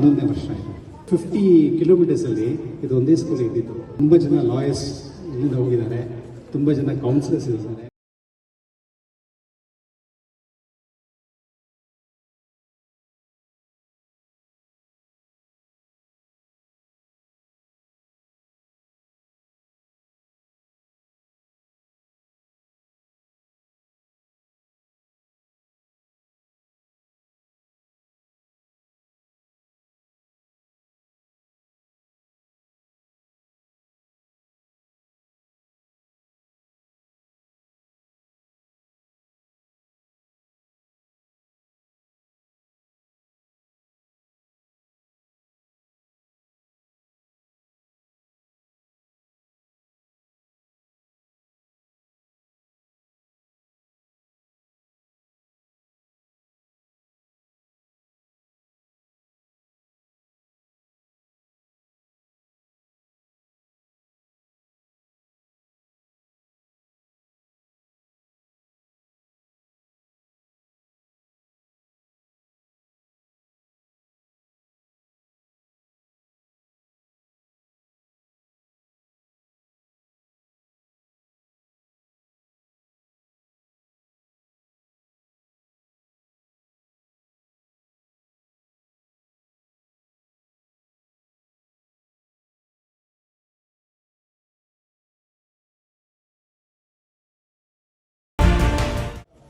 ಹನ್ನೊಂದನೇ ವರ್ಷ ಇದು ಫಿಫ್ಟಿ ಕಿಲೋಮೀಟರ್ಸಲ್ಲಿ ಇದು ಒಂದೇ ಸ್ಕೂಲ್ ಇದ್ದಿದ್ದು. ತುಂಬ ಜನ ಲಾಯರ್ಸ್ ಇಲ್ಲಿಂದ ಹೋಗಿದ್ದಾರೆ. ತುಂಬ ಜನ ಕೌನ್ಸಿಲರ್ಸ್ ಇದ್ದಾರೆ.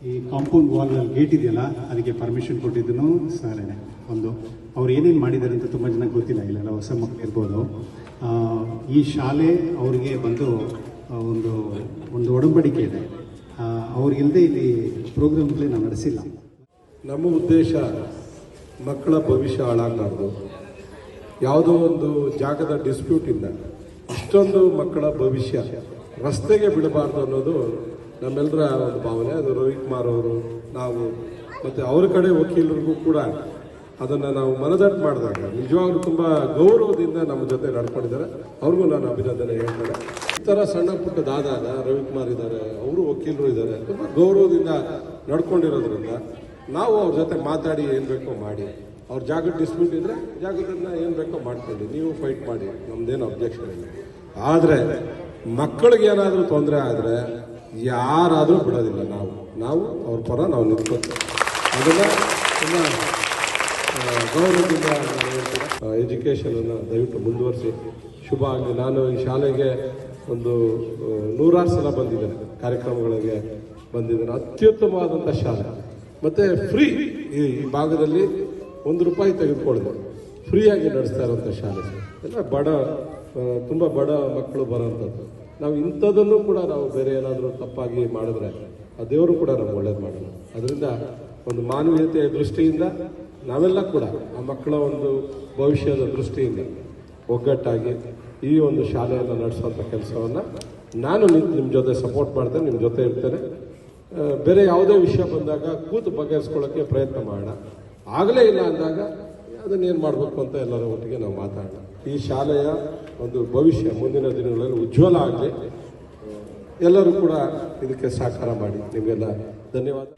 ಈ ಕಾಂಪೌಂಡ್ ವಾಲ್ನಲ್ಲಿ ಗೇಟ್ ಇದೆಯಲ್ಲ, ಅದಕ್ಕೆ ಪರ್ಮಿಷನ್ ಕೊಟ್ಟಿದ್ದನು ಸರೇನೆ. ಒಂದು, ಅವ್ರು ಏನೇನು ಮಾಡಿದ್ದಾರೆ ಅಂತ ತುಂಬ ಜನ ಗೊತ್ತಿಲ್ಲ, ಇಲ್ಲೆಲ್ಲ ಹೊಸ ಮಕ್ಕಳು ಇರ್ಬೋದು. ಈ ಶಾಲೆ ಅವರಿಗೆ ಬಂದು ಒಂದು ಒಂದು ಒಡಂಬಡಿಕೆ ಇದೆ. ಅವ್ರಿಗಿಲ್ಲದೆ ಇಲ್ಲಿ ಪ್ರೋಗ್ರಾಮ್ಗಳೇ ನಾವು ನಡೆಸಿಲ್ಲ. ನಮ್ಮ ಉದ್ದೇಶ ಮಕ್ಕಳ ಭವಿಷ್ಯ ಹಾಳಾಗಬಾರ್ದು. ಯಾವುದೋ ಒಂದು ಜಾಗದ ಡಿಸ್ಪ್ಯೂಟಿಂದ ಇಷ್ಟೊಂದು ಮಕ್ಕಳ ಭವಿಷ್ಯ ರಸ್ತೆಗೆ ಬಿಡಬಾರ್ದು ಅನ್ನೋದು ನಮ್ಮೆಲ್ಲರ ಒಂದು ಭಾವನೆ, ಅದು ರವಿಕುಮಾರ್ ಅವರು, ನಾವು ಮತ್ತು ಅವ್ರ ಕಡೆ ವಕೀಲರಿಗೂ ಕೂಡ ಅದನ್ನು ನಾವು ಮನದಟ್ಟು ಮಾಡಿದಾಗ, ನಿಜವಾಗ್ಲೂ ತುಂಬ ಗೌರವದಿಂದ ನಮ್ಮ ಜೊತೆ ನಡ್ಕೊಂಡಿದ್ದಾರೆ. ಅವ್ರಿಗೂ ನಾನು ಅಭಿನಂದನೆ ಹೇಳ್ತಾರೆ ಈ ಥರ ಸಣ್ಣ ಪುಟ್ಟ ದಾದಾನ ರವಿಕುಮಾರ್ ಇದ್ದಾರೆ, ಅವರು ವಕೀಲರು ಇದ್ದಾರೆ, ತುಂಬ ಗೌರವದಿಂದ ನಡ್ಕೊಂಡಿರೋದ್ರಿಂದ ನಾವು ಅವ್ರ ಜೊತೆ ಮಾತಾಡಿ ಏನು ಬೇಕೋ ಮಾಡಿ. ಅವ್ರ ಜಾಗ ಡಿಸ್ಪ್ಯೂಟ್ ಇದ್ದರೆ ಜಾಗದನ್ನ ಏನು ಬೇಕೋ ಮಾಡ್ಕೊಳ್ಳಿ. ನೀವು ಫೈಟ್ ಮಾಡಿ. ನಮ್ದೇನು ಅಬ್ಜೆಕ್ಷನ್ ಇಲ್ಲ. ಆದರೆ ಮಕ್ಕಳಿಗೆ ಏನಾದರೂ ತೊಂದರೆ ಆದರೆ ಯಾರಾದರೂ ಬಿಡೋದಿಲ್ಲ ನಾವು. ನಾವು ಅವ್ರ ಪರ ನಾವು ನಿಂತ್ಕೊತೀವಿ ಅದನ್ನ ತುಂಬ ಗೌರವದಿಂದ ಎಜುಕೇಷನ್ ಅನ್ನು ದಯವಿಟ್ಟು ಮುಂದುವರಿಸಿ. ಶುಭ ಆಗಲಿ. ನಾನು ಈ ಶಾಲೆಗೆ ಒಂದು ನೂರಾರು ಸಲ ಬಂದಿದ್ದೇನೆ. ಕಾರ್ಯಕ್ರಮಗಳಿಗೆ ಬಂದಿದ್ದೇನೆ. ಅತ್ಯುತ್ತಮವಾದಂಥ ಶಾಲೆ. ಮತ್ತು ಫ್ರೀ ಈ ಭಾಗದಲ್ಲಿ ಒಂದು ರೂಪಾಯಿ ತೆಗೆದುಕೊಳ್ಬೋದು ಫ್ರೀಯಾಗಿ ನಡೆಸ್ತಾ ಇರೋಂಥ ಶಾಲೆ. ಎಲ್ಲ ಬಡ ತುಂಬ ಬಡ ಮಕ್ಕಳು ಬರೋಂಥದ್ದು ನಾವು ಇಂಥದ್ದನ್ನು ಕೂಡ ನಾವು ಬೇರೆ ಏನಾದರೂ ತಪ್ಪಾಗಿ ಮಾಡಿದ್ರೆ ಆ ದೇವರು ಕೂಡ ನಮ್ಗೆ ಒಳ್ಳೇದು ಮಾಡಲ್ಲ. ಅದರಿಂದ ಒಂದು ಮಾನವೀಯತೆಯ ದೃಷ್ಟಿಯಿಂದ ನಾವೆಲ್ಲ ಕೂಡ ಆ ಮಕ್ಕಳ ಒಂದು ಭವಿಷ್ಯದ ದೃಷ್ಟಿಯಿಂದ ಒಗ್ಗಟ್ಟಾಗಿ ಈ ಒಂದು ಶಾಲೆಯನ್ನು ನಡೆಸುವಂಥ ಕೆಲಸವನ್ನು ನಾನು ನಿಂತು ನಿಮ್ಮ ಜೊತೆ ಸಪೋರ್ಟ್ ಮಾಡ್ತೇನೆ ನಿಮ್ಮ ಜೊತೆ ಇರ್ತೇನೆ. ಬೇರೆ ಯಾವುದೇ ವಿಷಯ ಬಂದಾಗ ಕೂತು ಬಗೆಹರಿಸ್ಕೊಳ್ಳೋಕ್ಕೆ ಪ್ರಯತ್ನ ಮಾಡೋಣ. ಆಗಲೇ ಇಲ್ಲ ಅಂದಾಗ ಅದನ್ನೇನು ಮಾಡಬೇಕು ಅಂತ ಎಲ್ಲರ ಒಟ್ಟಿಗೆ ನಾವು ಮಾತಾಡೋಣ ಈ ಶಾಲೆಯ ಒಂದು ಭವಿಷ್ಯ ಮುಂದಿನ ದಿನಗಳಲ್ಲಿ ಉಜ್ವಲ ಆಗಲಿ. ಎಲ್ಲರೂ ಕೂಡ ಇದಕ್ಕೆ ಸಹಕಾರ ಮಾಡಿ. ನಿಮಗೆಲ್ಲ ಧನ್ಯವಾದ.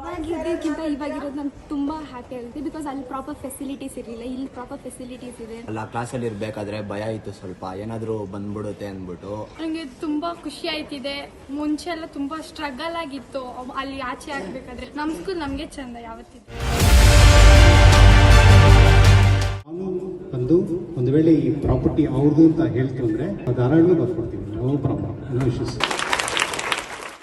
ಇವಾಗಿದ್ದಕ್ಕಿಂತ ಇವಾಗಿರೋದು ನಂಗೆ ತುಂಬ ಹ್ಯಾಪಿ ಆಗುತ್ತೆ ಬಿಕಾಸ್ ಅಲ್ಲಿ ಪ್ರಾಪರ್ ಫೆಸಿಲಿಟೀಸ್ ಇರಲಿಲ್ಲ. ಇಲ್ಲಿ ಪ್ರಾಪರ್ ಫೆಸಿಲಿಟೀಸ್ ಇದೆ. ಅಲ್ಲ ಕ್ಲಾಸಲ್ಲಿ ಇರಬೇಕಾದ್ರೆ ಭಯ ಇತ್ತು ಸ್ವಲ್ಪ. ಏನಾದರೂ ಬಂದ್ಬಿಡುತ್ತೆ ಅಂದ್ಬಿಟ್ಟು. ನನಗೆ ತುಂಬ ಖುಷಿ ಆಯ್ತಿದೆ. ಮುಂಚೆ ಎಲ್ಲ ತುಂಬ ಸ್ಟ್ರಗಲ್ ಆಗಿತ್ತು. ಅಲ್ಲಿ ಆಚೆ ಆಗ್ಬೇಕಾದ್ರೆ. ನಮ್ಮ ಸ್ಕೂಲ್ ನಮಗೆ ಚಂದ ಯಾವತ್ತಿದೆ ನಾನು ಬಂದು ಒಂದು ವೇಳೆ ಈ ಪ್ರಾಪರ್ಟಿ ಅವ್ರದ್ದು ಅಂತ ಹೇಳ್ತು ಅಂದರೆ ಧಾರಾಳವಾಗಿ ಬರ್ಕೊಡ್ತೀವಿ. No problem no issues